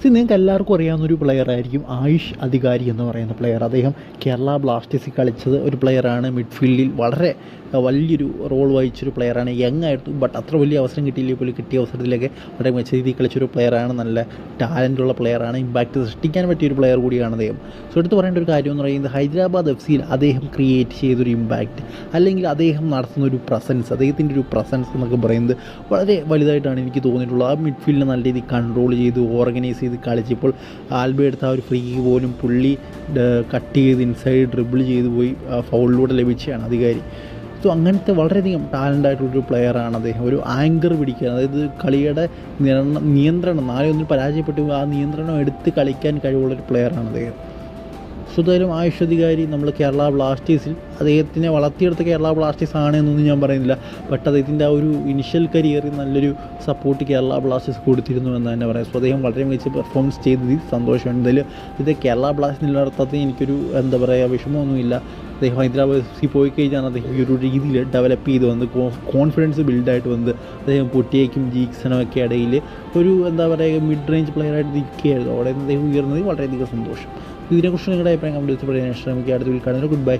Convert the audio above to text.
C നിങ്ങൾക്ക് എല്ലാവർക്കും അറിയാവുന്ന ഒരു പ്ലെയർ ആയിരിക്കും ആയുഷ് അധികാരി എന്ന് പറയുന്ന പ്ലെയർ അദ്ദേഹം കേരള ബ്ലാസ്റ്റേഴ്സിൽ കളിച്ചത് ഒരു പ്ലെയറാണ് മിഡ്ഫീൽഡിൽ വളരെ വലിയൊരു റോൾ വഹിച്ചൊരു പ്ലെയറാണ് യങ് ആയിരുന്നു ബട്ട് അത്ര വലിയ അവസരം കിട്ടിയില്ലേ. പോലും കിട്ടിയ അവസരത്തിലൊക്കെ വളരെ മികച്ച രീതിയിൽ കളിച്ചൊരു പ്ലെയറാണ് നല്ല ടാലന്റുള്ള പ്ലെയറാണ് ഇമ്പാക്റ്റ് സൃഷ്ടിക്കാൻ പറ്റിയ ഒരു പ്ലെയർ കൂടിയാണ് അദ്ദേഹം. സോ എടുത്ത് പറയേണ്ട ഒരു കാര്യം എന്ന് പറയുന്നത് ഹൈദരാബാദ് എഫ് സിയിൽ അദ്ദേഹം ക്രിയേറ്റ് ചെയ്തൊരു ഇമ്പാക്റ്റ് അല്ലെങ്കിൽ അദ്ദേഹം നടത്തുന്ന ഒരു പ്രസൻസ് അദ്ദേഹത്തിന്റെ ഒരു പ്രസൻസ് എന്നൊക്കെ പറയുന്നത് വളരെ വലുതായിട്ടാണ് എനിക്ക് തോന്നിയിട്ടുള്ളത്. ആ മിഡ്ഫീൽഡിനെ നല്ല രീതിയിൽ കൺട്രോൾ ചെയ്ത് ഓർഗനൈസ് ചെയ്ത് കളിച്ചപ്പോൾ ആൽബി എടുത്ത ആ ഒരു ഫ്രീ പോലും പുള്ളി കട്ട് ചെയ്ത് ഇൻസൈഡ് ഡ്രിബിൾ ചെയ്ത് പോയി ഫൗളിലൂടെ ലഭിച്ചതാണ് അധികാരി. സോ അങ്ങനത്തെ വളരെയധികം ടാലന്റ് ആയിട്ടുള്ളൊരു പ്ലെയറാണ് അദ്ദേഹം. ഒരു ആങ്കർ പിടിക്കുക അതായത് കളിയുടെ നിയന്ത്രണം നിയന്ത്രണം നാളെ ഒന്നിൽ പരാജയപ്പെട്ടു ആ നിയന്ത്രണം എടുത്ത് കളിക്കാൻ കഴിവുള്ളൊരു പ്ലെയറാണ് അദ്ദേഹം. സോ ആയുഷധികാരി നമ്മൾ കേരള ബ്ലാസ്റ്റേഴ്സിൽ അദ്ദേഹത്തിനെ വളർത്തിയെടുത്ത കേരള ബ്ലാസ്റ്റേഴ്സ് ആണ് എന്നൊന്നും ഞാൻ പറയുന്നില്ല. ബട്ട് അദ്ദേഹത്തിന്റെ ആ ഒരു ഇനിഷ്യൽ കരിയറിൽ നല്ലൊരു സപ്പോർട്ട് കേരള ബ്ലാസ്റ്റേഴ്സ് കൊടുത്തിരുന്നു എന്ന് തന്നെ പറയാം. സോ അദ്ദേഹം വളരെ മികച്ച പെർഫോമൻസ് ചെയ്തതിൽ സന്തോഷമുണ്ട്. ഇതിൽ ഇത് കേരള ബ്ലാസ്റ്റേഴ്സ് നിലനിർത്താത്തത് എനിക്കൊരു എന്താ പറയുക വിഷമമൊന്നുമില്ല. അദ്ദേഹം ഹൈദരാബാദ് പോയി കഴിഞ്ഞാണ് അദ്ദേഹം ഈ ഒരു രീതിയിൽ ഡെവലപ്പ് ചെയ്ത് വന്ന് കോൺഫിഡൻസ് ബിൽഡായിട്ട് വന്ന് അദ്ദേഹം പൊട്ടിയേക്കും ജീക്സനും ഒക്കെ ഇടയിൽ ഒരു എന്താ പറയുക മിഡ് റേഞ്ച് പ്ലെയറായിട്ട് നിൽക്കുകയായിരുന്നു. അവിടെ നിന്ന് അദ്ദേഹം ഉയർന്നത് വളരെയധികം സന്തോഷം. ഇതിനെക്കുറിച്ച് നിങ്ങളുടെ അഭിപ്രായം കമ്പ്ലീറ്റ് പറയാൻ ശ്രമിക്കുക അടുത്ത വീട്ടിൽ കാണുന്നത് ഗുഡ് ബൈ